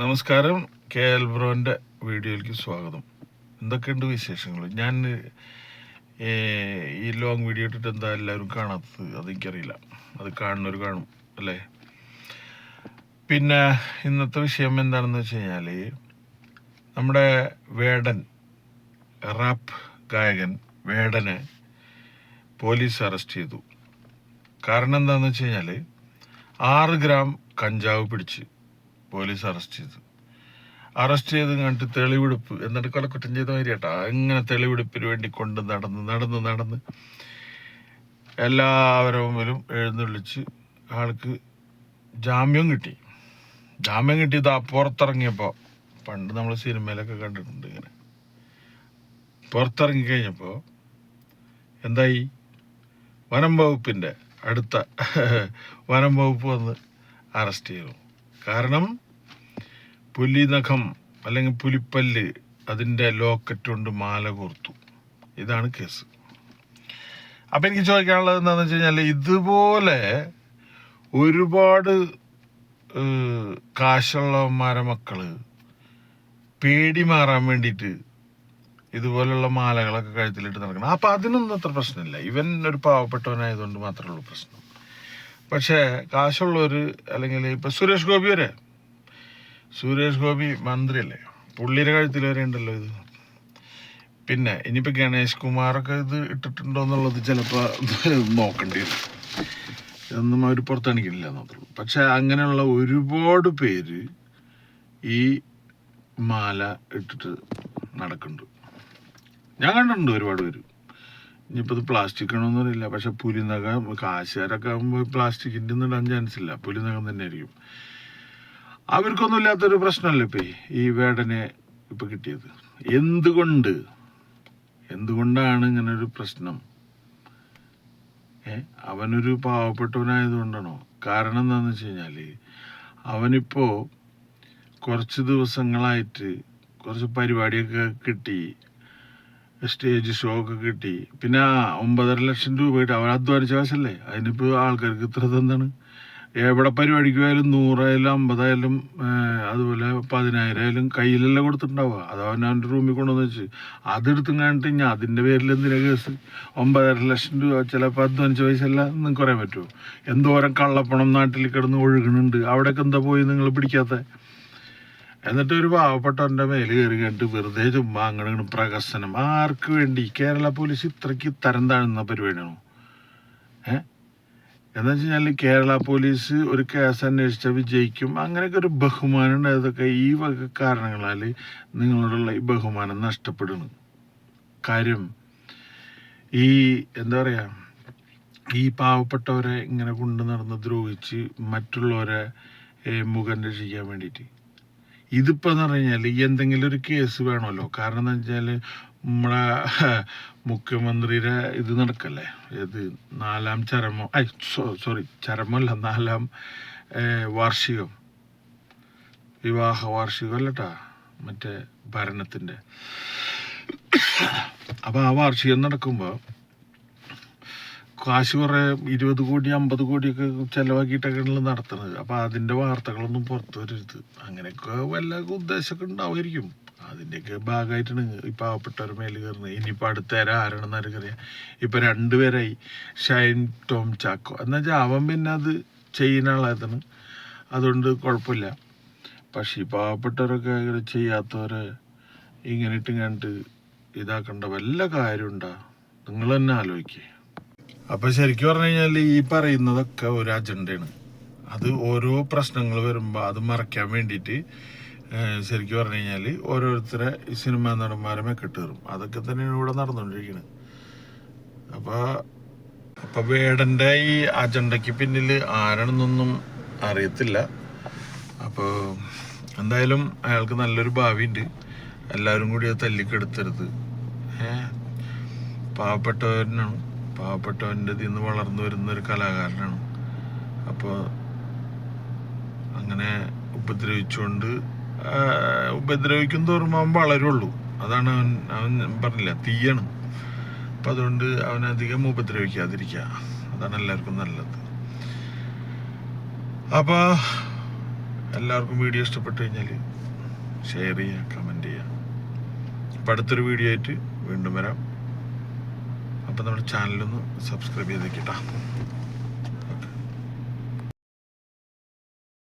നമസ്കാരം. K L ബ്രോന്റെ വീഡിയോയിലേക്ക് സ്വാഗതം. എന്തൊക്കെയുണ്ട് വിശേഷങ്ങൾ? ഞാൻ ഈ ലോങ് വീഡിയോ ഇട്ടിട്ട് എന്താ എല്ലാവരും കാണാത്തത്? അതെനിക്കറിയില്ല. അത് കാണുന്നവർ കാണും അല്ലേ? പിന്നെ ഇന്നത്തെ വിഷയം എന്താണെന്ന് വെച്ച് കഴിഞ്ഞാൽ നമ്മുടെ വേടൻ റാപ്പ് ഗായകൻ വേടനെ പോലീസ് അറസ്റ്റ് ചെയ്തു. കാരണം എന്താണെന്ന് വെച്ച് കഴിഞ്ഞാൽ ആറ് ഗ്രാം കഞ്ചാവ് പിടിച്ച് പോലീസ് അറസ്റ്റ് ചെയ്തു. അറസ്റ്റ് ചെയ്ത് കണ്ടിട്ട് തെളിവെടുപ്പ് എന്നിട്ട് കൊലക്കുറ്റം ചെയ്ത മാതിരി കേട്ടോ അങ്ങനെ തെളിവെടുപ്പിന് വേണ്ടി കൊണ്ട് നടന്ന് നടന്ന് നടന്ന് എല്ലാവരുടെ മുമ്പിലും എഴുന്നള്ളിച്ച് ആൾക്ക് ജാമ്യം കിട്ടി. ജാമ്യം കിട്ടിയത് ആ പുറത്തിറങ്ങിയപ്പോൾ പണ്ട് നമ്മൾ സിനിമയിലൊക്കെ കണ്ടിട്ടുണ്ട് ഇങ്ങനെ. പുറത്തിറങ്ങി കഴിഞ്ഞപ്പോൾ എന്തായി? വനം വകുപ്പിന്റെ അടുത്ത വനം വകുപ്പ് വന്ന് അറസ്റ്റ് ചെയ്തു. കാരണം പുലിനഖം അല്ലെങ്കിൽ പുലിപ്പല്ല് അതിന്റെ ലോക്കറ്റ് കൊണ്ട് മാല കോർത്തു. ഇതാണ് കേസ്. അപ്പം എനിക്ക് ചോദിക്കാനുള്ളത് എന്താണെന്ന് വെച്ച് കഴിഞ്ഞാൽ ഇതുപോലെ ഒരുപാട് കാശുള്ളവന്മാരെ മക്കൾ പേടി മാറാൻ വേണ്ടിയിട്ട് ഇതുപോലുള്ള മാലകളൊക്കെ കഴുത്തിലിട്ട് നടക്കണം. അപ്പം അതിനൊന്നും അത്ര പ്രശ്നമില്ല. ഇവൻ ഒരു പാവപ്പെട്ടവനായതുകൊണ്ട് മാത്രമേ ഉള്ളൂ പ്രശ്നം. പക്ഷേ കാശുള്ളവർ അല്ലെങ്കിൽ ഇപ്പം സുരേഷ് ഗോപി വരെ സുരേഷ് ഗോപി മന്ത്രി അല്ലേ പുള്ളിയുടെ കഴുത്തിൽ വരെ ഉണ്ടല്ലോ ഇത്. പിന്നെ ഇനിയിപ്പോൾ ഗണേഷ് കുമാറൊക്കെ ഇത് ഇട്ടിട്ടുണ്ടോ എന്നുള്ളത് ചിലപ്പോൾ നോക്കേണ്ടി വരും ഇതൊന്നും അവർ പുറത്തണിക്കില്ല മാത്രമേ പക്ഷെ അങ്ങനെയുള്ള ഒരുപാട് പേര് ഈ മാല ഇട്ടിട്ട് നടക്കുന്നുണ്ട്. ഞാൻ കണ്ടിട്ടുണ്ട് ഒരുപാട് പേര്. ഇനിയിപ്പോൾ ഇത് പ്ലാസ്റ്റിക് ആണോന്നും അറിയില്ല. പക്ഷെ പുലിനകം കാശുകാരൊക്കെ ആകുമ്പോൾ പ്ലാസ്റ്റിക്കിന്റെ ഒന്നും ഇടാൻ ചാൻസ് ഇല്ല. പുലിനകം തന്നെ ആയിരിക്കും അവർക്കൊന്നും ഇല്ലാത്തൊരു പ്രശ്നമല്ലേ ഇപ്പം ഈ- വേടനെ ഇപ്പം കിട്ടിയത്. എന്തുകൊണ്ട്? എന്തുകൊണ്ടാണ് ഇങ്ങനൊരു പ്രശ്നം? അവനൊരു പാവപ്പെട്ടവനായതുകൊണ്ടാണോ? കാരണം എന്താണെന്ന് വെച്ച് കഴിഞ്ഞാൽ അവനിപ്പോൾ കുറച്ച് ദിവസങ്ങളായിട്ട് കുറച്ച് പരിപാടിയൊക്കെ കിട്ടി സ്റ്റേജ് ഷോ ഒക്കെ കിട്ടി. പിന്നെ ഒമ്പതര ലക്ഷം രൂപയുടെ അവൻ അധ്വാനിച്ച കാശല്ലേ? അതിനിപ്പോൾ ആൾക്കാർക്ക് ഇത്ര എന്താണ് എവിടെ പരിപാടിക്ക് പോയാലും നൂറായാലും അമ്പതായാലും അതുപോലെ പതിനായിരം ആയാലും കയ്യിലല്ല കൊടുത്തിട്ടുണ്ടാവുക. അത് അവൻ അവന്റെ റൂമിൽ കൊണ്ടുവന്ന് വെച്ച്. അതെടുത്തും കണ്ടിട്ട് ഞാൻ അതിന്റെ പേരിൽ എന്തിനാ കേസ്? ഒമ്പതര ലക്ഷം രൂപ ചിലപ്പോൾ അധ്വാനിച്ച പൈസ അല്ല നിങ്ങൾക്ക് പറയാൻ പറ്റുമോ? എന്തോരം കള്ളപ്പണം നാട്ടിൽ കിടന്ന് ഒഴുകുന്നുണ്ട്. അവിടെയൊക്കെ എന്താ പോയി നിങ്ങൾ പിടിക്കാത്ത? എന്നിട്ട് ഒരു പാവപ്പെട്ടവന്റെ മേൽ കയറി കണ്ടിട്ട് വെറുതെ ചുമ്മാ അങ്ങനെ പ്രകസനം ആർക്ക് വേണ്ടി? കേരള പോലീസ് ഇത്രയ്ക്ക് തരം താഴ്ന്ന പരിപാടിയാണോ? ഏ? എന്ന് വെച്ച് കഴിഞ്ഞാൽ കേരള പോലീസ് ഒരു കേസ് അന്വേഷിച്ചാൽ വിജയിക്കും. അങ്ങനെയൊക്കെ ഒരു ബഹുമാനം ഉണ്ടായതൊക്കെ ഈ വക കാരണങ്ങളാൽ നിങ്ങളോടുള്ള ഈ ബഹുമാനം നഷ്ടപ്പെടുന്നു. കാര്യം ഈ എന്താ പറയുക ഈ പാവപ്പെട്ടവരെ ഇങ്ങനെ കൊണ്ടു നടന്ന് ദ്രോഹിച്ച് മറ്റുള്ളവരെ മുഖം രക്ഷിക്കാൻ വേണ്ടിയിട്ട്. ഇതിപ്പോന്ന് പറഞ്ഞു കഴിഞ്ഞാൽ എന്തെങ്കിലും ഒരു കേസ് വേണമല്ലോ. കാരണം എന്താ വെച്ചാൽ നമ്മളെ മുഖ്യമന്ത്രിയുടെ ഇത് നടക്കല്ലേ? ഇത് നാലാം ചരമം? ഐ സോറി ചരമല്ല നാലാം വാർഷികം. വിവാഹ വാർഷികം അല്ലട്ടാ മറ്റേ ഭരണത്തിന്റെ. അപ്പോൾ ആ വാർഷികം നടക്കുമ്പോൾ കാശ് കുറേ ഇരുപത് കോടി അമ്പത് കോടിയൊക്കെ ചിലവാക്കിയിട്ടൊക്കെയാണല്ലോ നടത്തുന്നത് അപ്പോൾ അതിന്റെ വാർത്തകളൊന്നും പുറത്തു വരരുത്. അങ്ങനെയൊക്കെ വല്ല ഉദ്ദേശമൊക്കെ ഉണ്ടാവുമായിരിക്കും. അതിന്റെയൊക്കെ ഭാഗമായിട്ടാണ് ഈ പാവപ്പെട്ടവർ മേലിൽ കയറുന്നത്. ഇനിയിപ്പോൾ അടുത്തേരെ ആരാണെന്ന് ആർക്കറിയാം ഇപ്പം രണ്ടുപേരായി ഷൈൻ ടോം ചാക്കോ. എന്ന് വെച്ചാൽ അവൻ പിന്നെ അത് ചെയ്യുന്ന ആളായതാണ്. അതുകൊണ്ട് കുഴപ്പമില്ല. പക്ഷേ ഈ പാവപ്പെട്ടവരൊക്കെ ഇങ്ങനെ ചെയ്യാത്തവരെ ഇങ്ങനെ ഇട്ട് കണ്ടിട്ട് ഇതാക്കേണ്ട വല്ല കാര്യമുണ്ടോ? നിങ്ങൾ തന്നെ ആലോചിക്കേ. അപ്പൊ ശരിക്കും പറഞ്ഞു കഴിഞ്ഞാൽ ഈ പറയുന്നതൊക്കെ ഒരു അജണ്ടയാണ്. അത് ഓരോ പ്രശ്നങ്ങൾ വരുമ്പോൾ അത് മറയ്ക്കാൻ വേണ്ടിയിട്ട് ശരിക്കും പറഞ്ഞു കഴിഞ്ഞാൽ ഓരോരുത്തരെ സിനിമാ നടന്മാരെ മെക്കിട്ട് അതൊക്കെ തന്നെ ഇവിടെ നടന്നുകൊണ്ടിരിക്കുന്നത് അപ്പോൾ അപ്പോൾ വേടന്റെ ഈ അജണ്ടയ്ക്ക് പിന്നിൽ ആരാണെന്നൊന്നും അറിയത്തില്ല. അപ്പോൾ എന്തായാലും അയാൾക്ക് നല്ലൊരു ഭാവിയുണ്ട്. എല്ലാവരും കൂടി അത് തല്ലിക്കെടുത്തരുത്. ഏഹ് പാവപ്പെട്ടവനാണ് പാവപ്പെട്ടവന്റെ ഇതിൽ വളർന്നു വരുന്ന ഒരു കലാകാരനാണ്. അപ്പോൾ അങ്ങനെ ഉപദ്രവിച്ചുകൊണ്ട് ഉപദ്രവിക്കും തോറും അവൻ വളരുള്ളൂ. അതാണ് അവൻ അവൻ പറഞ്ഞില്ല തീയാണ്. അപ്പം അതുകൊണ്ട് അവനധികം ഉപദ്രവിക്കാതിരിക്കുക. അതാണ് എല്ലാവർക്കും നല്ലത്. അപ്പോൾ എല്ലാവർക്കും വീഡിയോ ഇഷ്ടപ്പെട്ടു കഴിഞ്ഞാൽ ഷെയർ ചെയ്യുക കമന്റ് ചെയ്യുക. അപ്പം അടുത്തൊരു വീഡിയോ ആയിട്ട് വീണ്ടും വരാം. അപ്പം നമ്മുടെ ചാനലൊന്ന് സബ്സ്ക്രൈബ് ചെയ്തേക്കിട്ടാ